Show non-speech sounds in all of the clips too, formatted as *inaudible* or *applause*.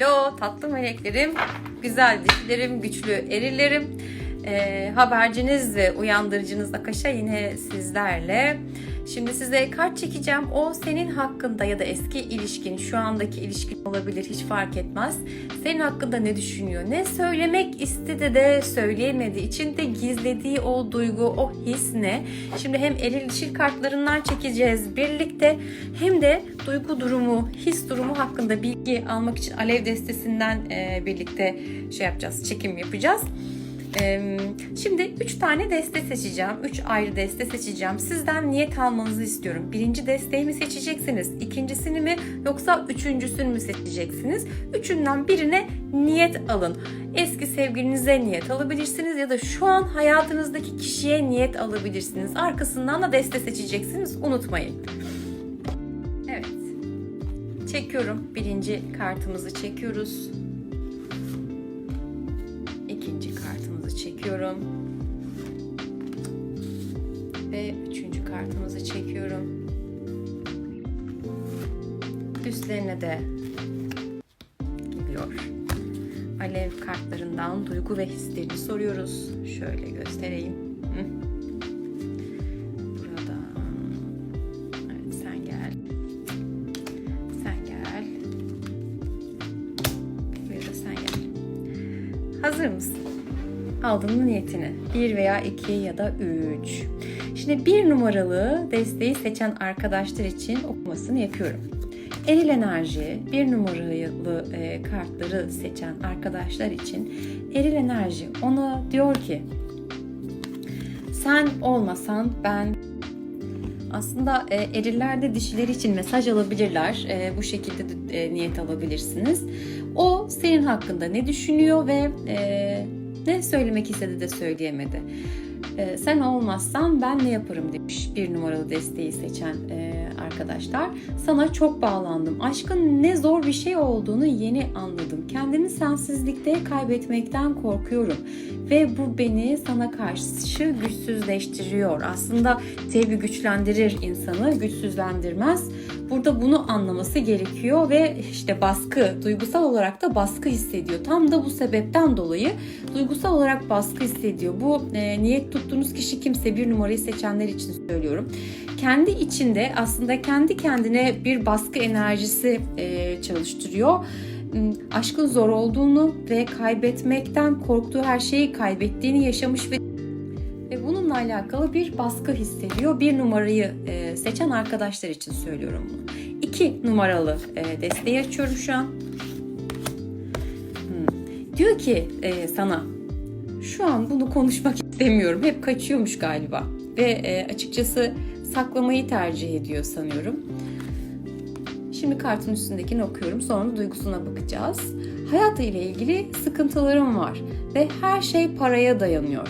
Alo tatlı meleklerim, güzel dişlerim, güçlü erilerim. Ee, haberciniz ve uyandırıcınız Akaşa yine sizlerle. Şimdi size kart çekeceğim. O senin hakkında ya da eski ilişkin, şu andaki ilişkin olabilir hiç fark etmez. Senin hakkında ne düşünüyor? Ne söylemek istedi de söyleyemedi. İçinde gizlediği o duygu, o his ne? Şimdi hem eril dişil kartlarından çekeceğiz birlikte hem de duygu durumu, his durumu hakkında bilgi almak için Alev destesinden e, birlikte şey yapacağız, çekim yapacağız. Şimdi 3 tane deste seçeceğim. 3 ayrı deste seçeceğim. Sizden niyet almanızı istiyorum. Birinci desteği mi seçeceksiniz? İkincisini mi yoksa üçüncüsünü mü seçeceksiniz? Üçünden birine niyet alın. Eski sevgilinize niyet alabilirsiniz ya da şu an hayatınızdaki kişiye niyet alabilirsiniz. Arkasından da deste seçeceksiniz. Unutmayın. Evet. Çekiyorum. Birinci kartımızı çekiyoruz. Çekiyorum. Ve üçüncü kartımızı çekiyorum. Üstlerine de geliyor. Alev kartlarından duygu ve hislerini soruyoruz. Şöyle göstereyim. Burada. Evet sen gel. Sen gel. Buraya sen gel. Hazır mısın? Aldın mı niyetini? 1 veya 2 ya da 3. Şimdi bir numaralı desteği seçen arkadaşlar için okumasını yapıyorum. Eril enerji bir numaralı e, kartları seçen arkadaşlar için eril enerji ona diyor ki sen olmasan ben aslında e, eriller de dişileri için mesaj alabilirler. E, bu şekilde de e, niyet alabilirsiniz. O senin hakkında ne düşünüyor ve e, ne söylemek istedi de söyleyemedi. E, sen olmazsan ben ne yaparım demiş bir numaralı desteği seçen e, arkadaşlar. Sana çok bağlandım. Aşkın ne zor bir şey olduğunu yeni anladım. Kendimi sensizlikte kaybetmekten korkuyorum. Ve bu beni sana karşı güçsüzleştiriyor. Aslında sevgi güçlendirir insanı, güçsüzlendirmez. Burada bunu anlaması gerekiyor ve işte baskı, duygusal olarak da baskı hissediyor. Tam da bu sebepten dolayı duygusal olarak baskı hissediyor. Bu e, niyet tuttuğunuz kişi kimse bir numarayı seçenler için söylüyorum. Kendi içinde aslında kendi kendine bir baskı enerjisi e, çalıştırıyor aşkın zor olduğunu ve kaybetmekten korktuğu her şeyi kaybettiğini yaşamış ve ve bununla alakalı bir baskı hissediyor. Bir numarayı e, seçen arkadaşlar için söylüyorum bunu. İki numaralı e, desteği açıyorum şu an. Hmm. Diyor ki e, sana şu an bunu konuşmak istemiyorum. Hep kaçıyormuş galiba. Ve e, açıkçası saklamayı tercih ediyor sanıyorum. Şimdi kartın üstündekini okuyorum. Sonra duygusuna bakacağız. Hayatı ile ilgili sıkıntılarım var ve her şey paraya dayanıyor.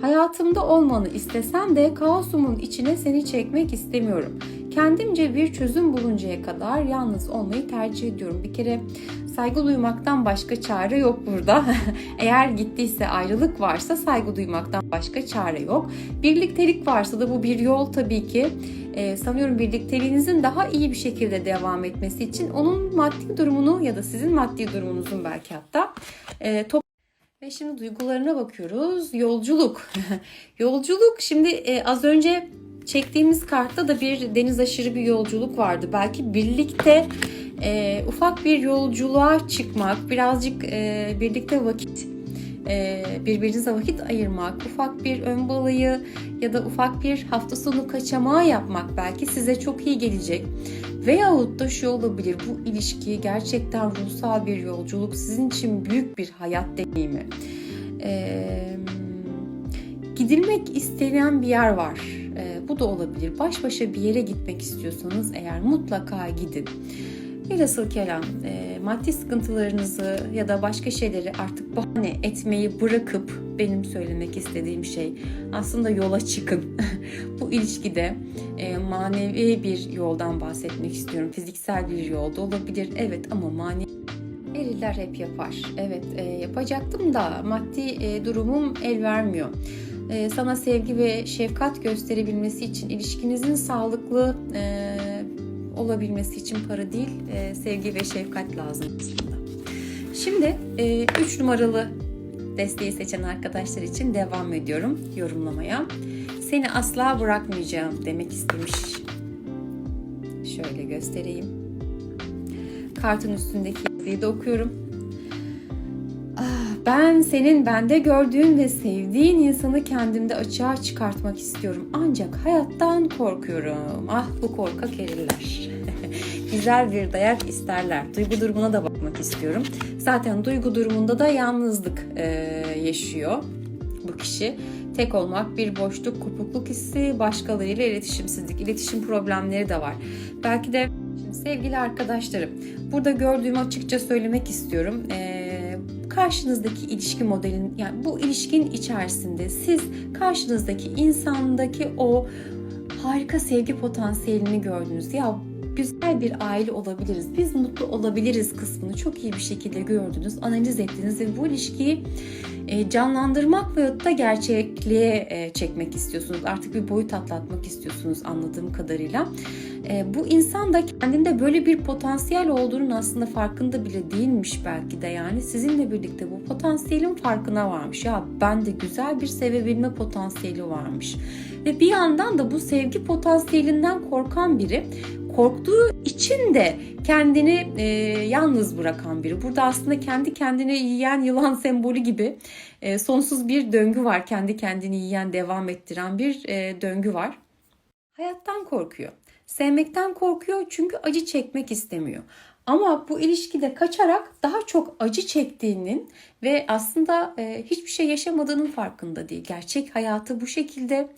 Hayatımda olmanı istesem de kaosumun içine seni çekmek istemiyorum. Kendimce bir çözüm buluncaya kadar yalnız olmayı tercih ediyorum. Bir kere saygı duymaktan başka çare yok burada. *laughs* Eğer gittiyse ayrılık varsa saygı duymaktan başka çare yok. Birliktelik varsa da bu bir yol tabii ki. Ee, sanıyorum birlikteliğinizin daha iyi bir şekilde devam etmesi için onun maddi durumunu ya da sizin maddi durumunuzun belki hatta e, top ve şimdi duygularına bakıyoruz. Yolculuk. *laughs* Yolculuk şimdi e, az önce çektiğimiz kartta da bir deniz aşırı bir yolculuk vardı. Belki birlikte e, ufak bir yolculuğa çıkmak, birazcık e, birlikte vakit e, birbirinize vakit ayırmak, ufak bir ön balayı ya da ufak bir hafta sonu kaçamağı yapmak belki size çok iyi gelecek. Veyahut da şu olabilir bu ilişki gerçekten ruhsal bir yolculuk sizin için büyük bir hayat deneyimi. Ee, gidilmek istenen bir yer var. Ee, bu da olabilir. Baş başa bir yere gitmek istiyorsanız eğer mutlaka gidin. Velhasıl kelam e, maddi sıkıntılarınızı ya da başka şeyleri artık bahane etmeyi bırakıp benim söylemek istediğim şey aslında yola çıkın. *laughs* Bu ilişkide e, manevi bir yoldan bahsetmek istiyorum. Fiziksel bir yolda olabilir evet ama manevi Eriller hep yapar. Evet e, yapacaktım da maddi e, durumum el vermiyor. E, sana sevgi ve şefkat gösterebilmesi için ilişkinizin sağlıklı e, olabilmesi için para değil, e, sevgi ve şefkat lazım aslında. Şimdi 3 numaralı desteği seçen arkadaşlar için devam ediyorum yorumlamaya. Seni asla bırakmayacağım demek istemiş. Şöyle göstereyim. Kartın üstündeki yazıyı da okuyorum. Ben senin bende gördüğün ve sevdiğin insanı kendimde açığa çıkartmak istiyorum. Ancak hayattan korkuyorum. Ah bu korkak eriler. *laughs* Güzel bir dayak isterler. Duygu durumuna da bakmak istiyorum. Zaten duygu durumunda da yalnızlık e, yaşıyor bu kişi. Tek olmak, bir boşluk, kopukluk hissi, başkalarıyla iletişimsizlik, iletişim problemleri de var. Belki de şimdi sevgili arkadaşlarım, burada gördüğümü açıkça söylemek istiyorum. Ee, karşınızdaki ilişki modelin, yani bu ilişkin içerisinde siz karşınızdaki insandaki o harika sevgi potansiyelini gördünüz. Ya güzel bir aile olabiliriz, biz mutlu olabiliriz kısmını çok iyi bir şekilde gördünüz, analiz ettiniz ve bu ilişkiyi e, canlandırmak ve da gerçekliğe e, çekmek istiyorsunuz. Artık bir boyut atlatmak istiyorsunuz anladığım kadarıyla. E, bu insan da kendinde böyle bir potansiyel olduğunun aslında farkında bile değilmiş belki de yani. Sizinle birlikte bu potansiyelin farkına varmış. Ya ben de güzel bir sevebilme potansiyeli varmış. Ve bir yandan da bu sevgi potansiyelinden korkan biri korktuğu için de kendini e, yalnız bırakan biri. Burada aslında kendi kendini yiyen yılan sembolü gibi e, sonsuz bir döngü var. Kendi kendini yiyen, devam ettiren bir e, döngü var. Hayattan korkuyor. Sevmekten korkuyor çünkü acı çekmek istemiyor. Ama bu ilişkide kaçarak daha çok acı çektiğinin ve aslında e, hiçbir şey yaşamadığının farkında değil. Gerçek hayatı bu şekilde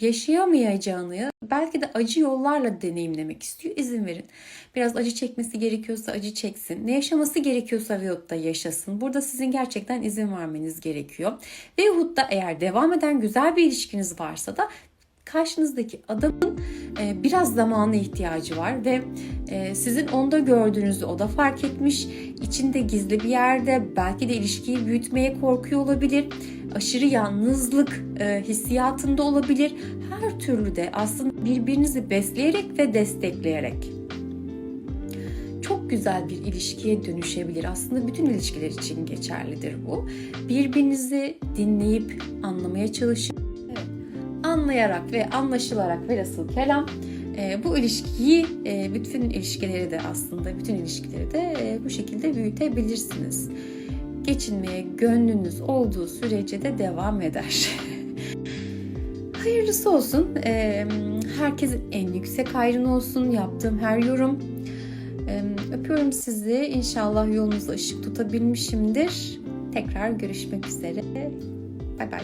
yaşayamayacağını belki de acı yollarla deneyimlemek istiyor. İzin verin. Biraz acı çekmesi gerekiyorsa acı çeksin. Ne yaşaması gerekiyorsa veyahut da yaşasın. Burada sizin gerçekten izin vermeniz gerekiyor. Veyahut da eğer devam eden güzel bir ilişkiniz varsa da karşınızdaki adamın e, biraz zamana ihtiyacı var ve e, sizin onda gördüğünüzü o da fark etmiş. İçinde gizli bir yerde belki de ilişkiyi büyütmeye korkuyor olabilir. Aşırı yalnızlık e, hissiyatında olabilir. Her türlü de aslında birbirinizi besleyerek ve destekleyerek çok güzel bir ilişkiye dönüşebilir. Aslında bütün ilişkiler için geçerlidir bu. Birbirinizi dinleyip anlamaya çalışın anlayarak ve anlaşılarak velhasıl kelam e, bu ilişkiyi, e, bütün ilişkileri de aslında bütün ilişkileri de e, bu şekilde büyütebilirsiniz. Geçinmeye gönlünüz olduğu sürece de devam eder. *laughs* Hayırlısı olsun. Herkesin en yüksek hayrını olsun. Yaptığım her yorum. Öpüyorum sizi. İnşallah yolunuza ışık tutabilmişimdir. Tekrar görüşmek üzere. Bay bay.